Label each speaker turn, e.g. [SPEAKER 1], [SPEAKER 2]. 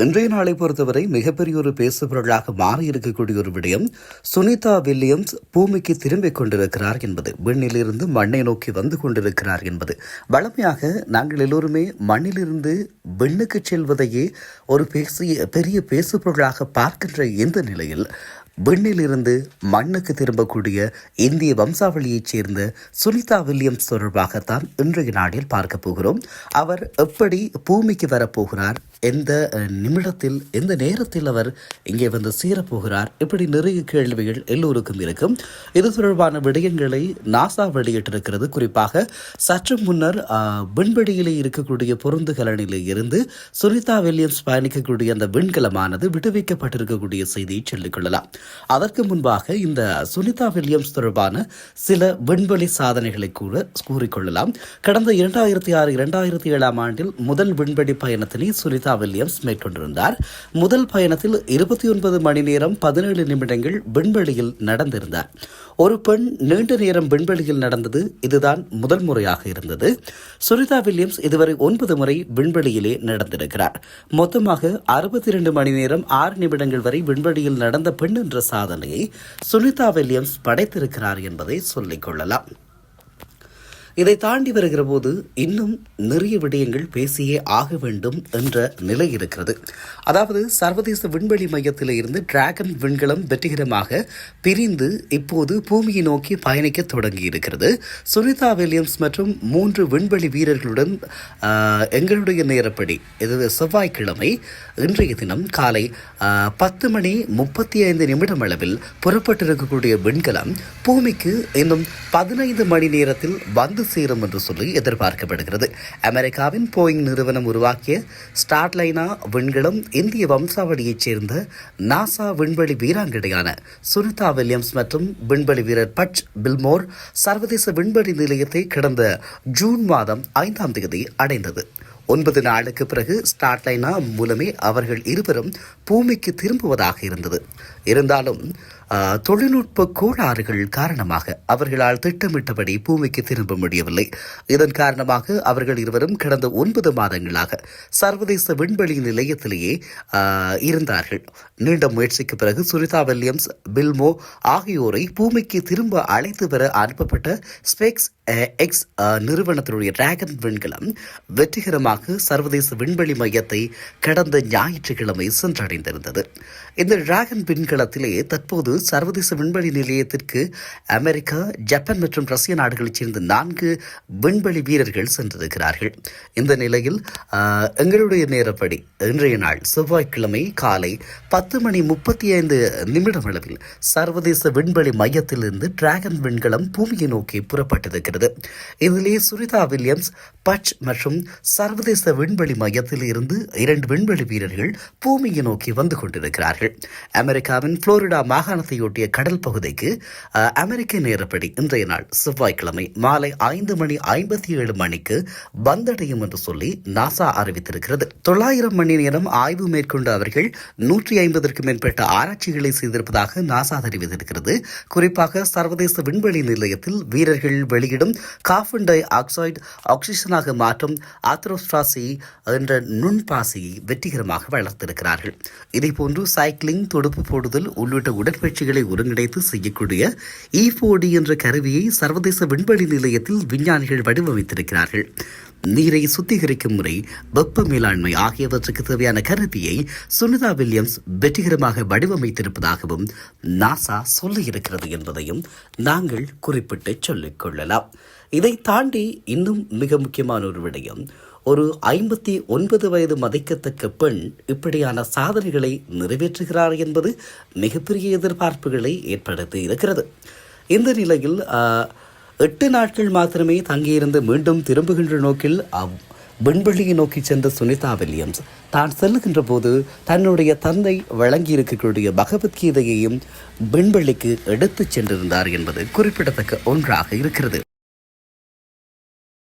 [SPEAKER 1] இன்றைய நாளை பொறுத்தவரை மிகப்பெரிய ஒரு பேசுபொருளாக மாறி இருக்கக்கூடிய ஒரு விடயம் சுனிதா வில்லியம்ஸ் பூமிக்கு திரும்பிக் கொண்டிருக்கிறார் என்பது. விண்ணிலிருந்து மண்ணை நோக்கி வந்து கொண்டிருக்கிறார் என்பது. வளமையாக நாங்கள் எல்லோருமே மண்ணிலிருந்து விண்ணுக்கு செல்வதையே ஒரு பேசிய பெரிய பேசுபொருளாக பார்க்கின்ற இந்த நிலையில் விண்ணிலிருந்து மண்ணுக்கு திரும்பக்கூடிய இந்திய வம்சாவளியைச் சேர்ந்த சுனிதா வில்லியம்ஸ் தொடர்பாகத்தான் இன்றைய நாளில் பார்க்க போகிறோம். அவர் எப்படி பூமிக்கு வரப்போகிறார் எந்த நிமிடத்தில் எந்த நேரத்தில் அவர் இங்கே வந்து சேரப்போகிறார்? இப்படி நிறைய கேள்விகள் எல்லோருக்கும் இருக்கும். இது தொடர்பான விடயங்களை நாசா வெளியிட்டிருக்கிறது. குறிப்பாக சற்று முன்னர் விண்வெளியிலே இருக்கக்கூடிய பொருந்துகலனிலே இருந்து சுனிதா வில்லியம்ஸ் பயணிக்கக்கூடிய அந்த விண்கலமானது விடுவிக்கப்பட்டிருக்கக்கூடிய செய்தியை சொல்லிக் கொள்ளலாம். அதற்கு முன்பாக இந்த சுனிதா வில்லியம்ஸ் தொடர்பான சில விண்வெளி சாதனைகளை கூட கூறிக்கொள்ளலாம் கடந்த இரண்டாயிரத்தி ஆறு இரண்டாயிரத்தி ஏழாம் ஆண்டில் முதல் விண்வெளி பயணத்தினை சுனிதா வில்லியம்ஸ் மேற்கொண்டிருந்தார். முதல் பயணத்தில் இருபத்தி ஒன்பது மணி நேரம் பதினேழு நிமிடங்கள் விண்வெளியில் நடந்திருந்தார். ஒரு பெண் நீண்ட நேரம் விண்வெளியில் நடந்தது இதுதான் முதல் முறையாக இருந்தது. சுனிதா வில்லியம்ஸ் இதுவரை ஒன்பது முறை விண்வெளியிலே நடந்திருக்கிறார். மொத்தமாக அறுபத்தி இரண்டு மணி நேரம் ஆறு நிமிடங்கள் வரை விண்வெளியில் நடந்த பெண் என்ற சாதனையை சுனிதா வில்லியம்ஸ் படைத்திருக்கிறார் என்பதை சொல்லிக் கொள்ளலாம். இதை தாண்டி வருகிற போது இன்னும் நிறைய விடயங்கள் பேசியே ஆக வேண்டும் என்ற நிலை இருக்கிறது. அதாவது சர்வதேச விண்வெளி மையத்தில் இருந்து டிராகன் விண்கலம் வெற்றிகரமாக பிரிந்து இப்போது பூமியை நோக்கி பயணிக்க தொடங்கி இருக்கிறது சுனிதா வில்லியம்ஸ் மற்றும் மூன்று விண்வெளி வீரர்களுடன் எங்களுடைய நேரப்படி இது செவ்வாய்க்கிழமை இன்றைய தினம் காலை பத்து மணி முப்பத்தி ஐந்து நிமிடம் அளவில் புறப்பட்டிருக்கக்கூடிய விண்கலம் பூமிக்கு இன்னும் பதினைந்து மணி நேரத்தில் வந்து சேரும் என்று சொல்லி எதிர்பார்க்கப்படுகிறது. அமெரிக்காவின் போயிங் நிறுவனம் உருவாக்கிய ஸ்டார்லைனா விண்கலம் இந்திய வம்சாவளியைச் சேர்ந்த நாசா விண்வெளி வீராங்கனையான சுனிதா வில்லியம்ஸ் மற்றும் விண்வெளி வீரர் பட்ச் பில்மோர் சர்வதேச விண்வெளி நிலையத்தை கடந்த ஜூன் மாதம் ஐந்தாம் தேதி அடைந்தது. ஒன்பது நாளுக்கு பிறகு ஸ்டார்ட்லைனா மூலமே அவர்கள் இருவரும் பூமிக்கு திரும்புவதாக இருந்தது. இருந்தாலும் தொழில்நுட்ப கோளாறுகள் காரணமாக அவர்களால் திட்டமிட்டபடி பூமிக்கு திரும்ப முடியவில்லை. இதன் காரணமாக அவர்கள் இருவரும் கடந்த ஒன்பது மாதங்களாக சர்வதேச விண்வெளி நிலையத்திலேயே இருந்தார்கள். நீண்ட முயற்சிக்கு பிறகு சுனிதா வில்லியம்ஸ் பில்மோ ஆகியோரை பூமிக்கு திரும்ப அழைத்து வர அனுப்பப்பட்ட ஸ்பெக்ஸ் எக்ஸ் நிறுவனத்தினுடைய டிராகன் விண்கலம் வெற்றிகரமாக சர்வதேச விண்வெளி மையத்தை கடந்த ஞாயிற்றுக்கிழமை சென்றடைந்திருந்தது. இந்த டிராகன் விண்கலத்திலே தற்போது சர்வதேச விண்வெளி நிலையத்திற்கு அமெரிக்கா ஜப்பான் மற்றும் ரஷ்ய நாடுகளைச் சேர்ந்த நான்கு விண்வெளி வீரர்கள் சென்றிருக்கிறார்கள். இந்த நிலையில் எங்களுடைய நேரப்படி இன்றைய நாள் செவ்வாய்க்கிழமை காலை பத்து மணி முப்பத்தி ஐந்து நிமிடம் அளவில் சர்வதேச விண்வெளி மையத்திலிருந்து டிராகன் விண்கலம் பூமியை நோக்கி புறப்பட்டிருக்கிறது. இதிலே சுரிதா வில்லியம்ஸ் பட்ச் மற்றும் சர்வதேச விண்வெளி மையத்தில் இருந்து இரண்டு விண்வெளி வீரர்கள் பூமியை நோக்கி வந்து கொண்டிருக்கிறார்கள். அமெரிக்காவின் புளோரிடா மாகாண மாகாணத்தையொட்டிய கடல் பகுதிக்கு அமெரிக்க நேரப்படி இன்றைய நாள் செவ்வாய்க்கிழமை மாலை ஐந்து மணி ஐம்பத்தி ஏழு மணிக்கு வந்தடையும் என்று சொல்லி நாசா அறிவித்திருக்கிறது. தொள்ளாயிரம் மணி நேரம் ஆய்வு மேற்கொண்ட அவர்கள் நூற்றி ஐம்பதற்கும் மேற்பட்ட ஆராய்ச்சிகளை செய்திருப்பதாக நாசா தெரிவித்திருக்கிறது. குறிப்பாக சர்வதேச விண்வெளி நிலையத்தில் வீரர்கள் வெளியிடும் கார்பன் டை ஆக்சைடு ஆக்சிஜனாக மாற்றும் ஆத்ரோஸ்ட்ராசி என்ற நுண்பாசியை வெற்றிகரமாக வளர்த்திருக்கிறார்கள். இதேபோன்று சைக்கிளிங் தொடுப்பு போடுதல் உள்ளிட்ட உடற்பயிற்சி முயற்சிகளை ஒருங்கிணைத்து செய்யக்கூடிய இஃபோடி என்ற கருவியை சர்வதேச விண்வெளி நிலையத்தில் விஞ்ஞானிகள் வடிவமைத்திருக்கிறார்கள். நீரை சுத்திகரிக்கும் முறை வெப்ப மேலாண்மை ஆகியவற்றுக்கு தேவையான கருவியை சுனிதா வில்லியம்ஸ் வெற்றிகரமாக வடிவமைத்திருப்பதாகவும் நாசா சொல்லியிருக்கிறது என்பதையும் நாங்கள் குறிப்பிட்டு சொல்லிக்கொள்ளலாம் இதை தாண்டி இன்னும் மிக முக்கியமான ஒரு விடயம் ஒரு ஐம்பத்தி ஒன்பது வயது மதிக்கத்தக்க பெண் இப்படியான சாதனைகளை நிறைவேற்றுகிறார் என்பது மிகப்பெரிய எதிர்பார்ப்புகளை ஏற்படுத்தி இருக்கிறது. இந்த நிலையில் எட்டு நாட்கள் மாத்திரமே தங்கியிருந்து மீண்டும் திரும்புகின்ற நோக்கில் அவ்- விண்வெளியை நோக்கி சென்ற சுனிதா வில்லியம்ஸ் தான் செல்லுகின்ற போது தன்னுடைய தந்தை வழங்கியிருக்கக்கூடிய பகவத்கீதையையும் விண்வெளிக்கு எடுத்துச் சென்றிருந்தார் என்பது குறிப்பிடத்தக்க ஒன்றாக இருக்கிறது.